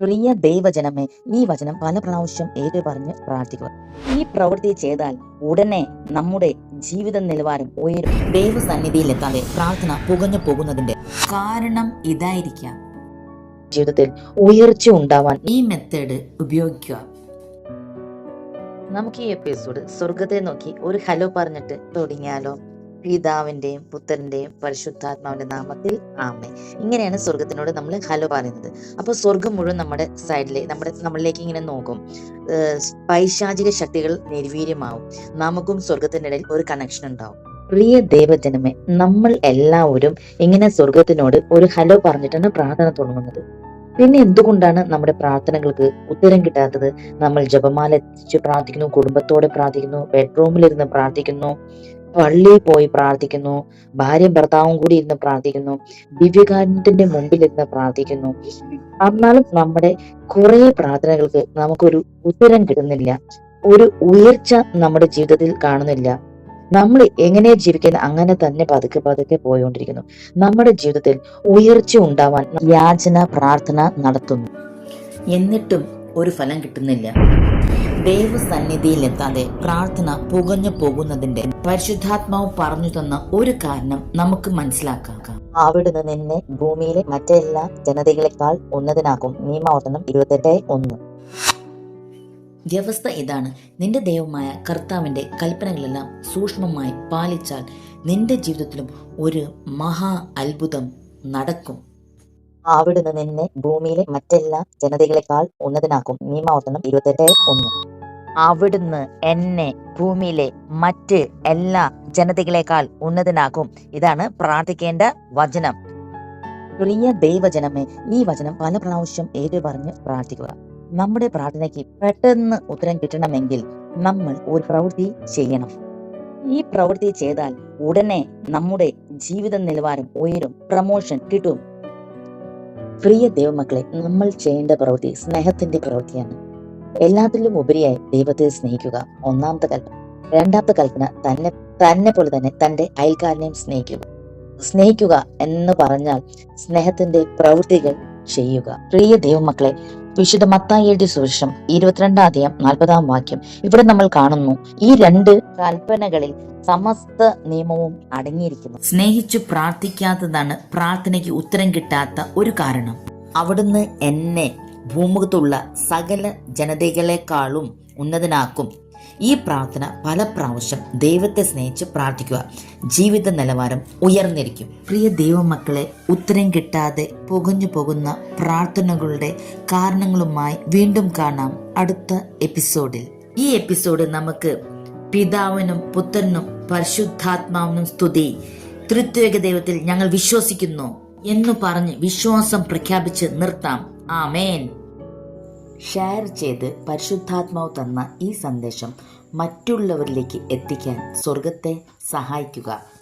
പ്രിയ ദൈവജനമേ ഈ വചനം പല പ്രാവശ്യം ഏറ്റു പറഞ്ഞ് പ്രാർത്ഥിക്കുക. ഈ പ്രവൃത്തി ചെയ്താൽ ഉടനെ നമ്മുടെ ജീവിത നിലവാരം ഉയരും. ദൈവസന്നിധിയിലെത്താതെ പ്രാർത്ഥന പുകഞ്ഞു പോകുന്നതിന്റെ കാരണം ഇതായിരിക്കാം. ജീവിതത്തിൽ ഉയർച്ച ഉണ്ടാവാൻ ഈ മെത്തേഡ് ഉപയോഗിക്കുക. നമുക്ക് ഈ എപ്പിസോഡ് സ്വർഗത്തെ നോക്കി ഒരു ഹലോ പറഞ്ഞിട്ട് തുടങ്ങിയാലോ? പിതാവിന്റെയും പുത്രന്റെയും പരിശുദ്ധാത്മാവിന്റെ നാമത്തിൽ ആമേ ഇങ്ങനെയാണ് സ്വർഗത്തിനോട് നമ്മൾ ഹലോ പറയുന്നത്. അപ്പോൾ സ്വർഗം മുഴുവൻ നമ്മുടെ സൈഡിലെ നമ്മുടെ നമ്മളിലേക്ക് ഇങ്ങനെ നോക്കും. പൈശാചിക ശക്തികൾ നിർവീര്യമാവും. നമുക്കും സ്വർഗത്തിന്റെ ഇടയിൽ ഒരു കണക്ഷൻ ഉണ്ടാവും. പ്രിയ ദൈവജനമേ നമ്മൾ എല്ലാവരും ഇങ്ങനെ സ്വർഗത്തിനോട് ഒരു ഹലോ പറഞ്ഞിട്ടാണ് പ്രാർത്ഥന തുടങ്ങുന്നത്. പിന്നെ എന്തുകൊണ്ടാണ് നമ്മുടെ പ്രാർത്ഥനകൾക്ക് ഉത്തരം കിട്ടാത്തത്? നമ്മൾ ജപമാല എത്തിച്ച് പ്രാർത്ഥിക്കുന്നു കുടുംബത്തോടെ പ്രാർത്ഥിക്കുന്നു ബെഡ്റൂമിലിരുന്ന് പ്രാർത്ഥിക്കുന്നു. പള്ളിയിൽ പോയി പ്രാർത്ഥിക്കുന്നു. ഭാര്യയും ഭർത്താവും കൂടി ഇരുന്ന് പ്രാർത്ഥിക്കുന്നു. ദിവ്യകാരത്തിന്റെ മുമ്പിൽ ഇരുന്ന് പ്രാർത്ഥിക്കുന്നു. എന്നാലും നമ്മുടെ കുറെ പ്രാർത്ഥനകൾക്ക് നമുക്കൊരു ഉത്തരം കിട്ടുന്നില്ല. ഒരു ഉയർച്ച നമ്മുടെ ജീവിതത്തിൽ കാണുന്നില്ല. നമ്മൾ എങ്ങനെ ജീവിക്കുന്ന അങ്ങനെ തന്നെ പതുക്കെ പതുക്കെ പോയിക്കൊണ്ടിരിക്കുന്നു നമ്മുടെ ജീവിതത്തിൽ ഉയർച്ച ഉണ്ടാവാൻ യാചന പ്രാർത്ഥന നടത്തുന്നു. എന്നിട്ടും ഒരു ഫലം കിട്ടുന്നില്ല. ദൈവസന്നിധിയിലെത്താതെ പ്രാർത്ഥന പുകഞ്ഞു പോകുന്നതിന്റെ പരിശുദ്ധാത്മാവ് പറഞ്ഞു തന്ന ഒരു കാരണം നമുക്ക് മനസ്സിലാക്കാം. അവിടുന്ന് നിന്നെ ഭൂമിയിലെ മറ്റെല്ലാ ജനതകളെക്കാൾ ഉന്നതനാക്കും. നിയമാവർത്തനം ഇരുപത്തെട്ട് ഒന്ന്. വ്യവസ്ഥ ഇതാണ്. നിന്റെ ദൈവമായ കർത്താവിന്റെ കൽപ്പനകളെല്ലാം സൂക്ഷ്മമായി പാലിച്ചാൽ നിന്റെ ജീവിതത്തിലും ഒരു മഹാ അത്ഭുതം നടക്കും. അവിടുന്ന് നിന്നെ ഭൂമിയിലെ മറ്റെല്ലാ ജനതകളെക്കാൾ ഉന്നതനാക്കും. നിയമാവർത്തനം ഇരുപത്തെട്ട് ഒന്ന്. അവിടുന്ന് എന്നെ ഭൂമിയിലെ മറ്റ് എല്ലാ ജനതകളെക്കാൾ ഉന്നതനാക്കും. ഇതാണ് പ്രാർത്ഥിക്കേണ്ട വചനം. പ്രിയ ദൈവജനമേ ഈ വചനം പല പ്രാവശ്യം ഏറ്റു പറഞ്ഞ് പ്രാർത്ഥിക്കുക. നമ്മുടെ പ്രാർത്ഥനയ്ക്ക് പെട്ടെന്ന് ഉത്തരം കിട്ടണമെങ്കിൽ നമ്മൾ ഒരു പ്രവൃത്തി ചെയ്യണം. ഈ പ്രവൃത്തി ചെയ്താൽ ഉടനെ നമ്മുടെ ജീവിത നിലവാരം ഉയരും പ്രമോഷൻ കിട്ടും. പ്രിയ ദൈവമക്കളെ നമ്മൾ ചെയ്യേണ്ട പ്രവൃത്തി സ്നേഹത്തിന്റെ പ്രവൃത്തിയാണ്. എല്ലാത്തിലും ഉപരിയായി ദൈവത്തെ സ്നേഹിക്കുക ഒന്നാമത്തെ കൽപ്പന. രണ്ടാമത്തെ കൽപ്പന തന്നെ തന്നെ പോലെ തന്നെ തന്റെ അയൽക്കാരനെയും സ്നേഹിക്കുക. സ്നേഹിക്കുക എന്ന് പറഞ്ഞാൽ സ്നേഹത്തിന്റെ പ്രവൃത്തികൾ ചെയ്യുക. പ്രിയ ദൈവമക്കളെ വിശുദ്ധ മത്തായി എഴുതിയ സുവിശേഷം ഇരുപത്തിരണ്ടാം നാൽപ്പതാം വാക്യം. ഇവിടെ നമ്മൾ കാണുന്നു ഈ രണ്ട് കൽപ്പനകളിൽ സമസ്ത നിയമവും അടങ്ങിയിരിക്കുന്നു. സ്നേഹിച്ചു പ്രാർത്ഥിക്കാത്തതാണ് പ്രാർത്ഥനയ്ക്ക് ഉത്തരം കിട്ടാത്ത ഒരു കാരണം. അവിടുന്ന് എന്നെ ഭൂമുഖത്തുള്ള സകല ജനതകളെക്കാളും ഉന്നതനാക്കും. ഈ പ്രാർത്ഥന പല പ്രാവശ്യം ദൈവത്തെ സ്നേഹിച്ച് പ്രാർത്ഥിക്കുക. ജീവിത നിലവാരം ഉയർന്നിരിക്കും. പ്രിയ ദൈവമക്കളെ ഉത്തരം കിട്ടാതെ പുകഞ്ഞു പോകുന്ന പ്രാർത്ഥനകളുടെ കാരണങ്ങളുമായി വീണ്ടും കാണാം അടുത്ത എപ്പിസോഡിൽ. ഈ എപ്പിസോഡ് നമുക്ക് പിതാവിനും പുത്രനും പരിശുദ്ധാത്മാവിനും സ്തുതി. തൃത്വേക ദൈവത്തിൽ ഞങ്ങൾ വിശ്വസിക്കുന്നു എന്ന് പറഞ്ഞ് വിശ്വാസം പ്രഖ്യാപിച്ച് നിർത്താം. ആമേൻ. ഷെയർ ചെയ്ത് പരിശുദ്ധാത്മാവ് തന്ന ഈ സന്ദേശം മറ്റുള്ളവരിലേക്ക് എത്തിക്കാൻ സ്വർഗത്തെ സഹായിക്കുക.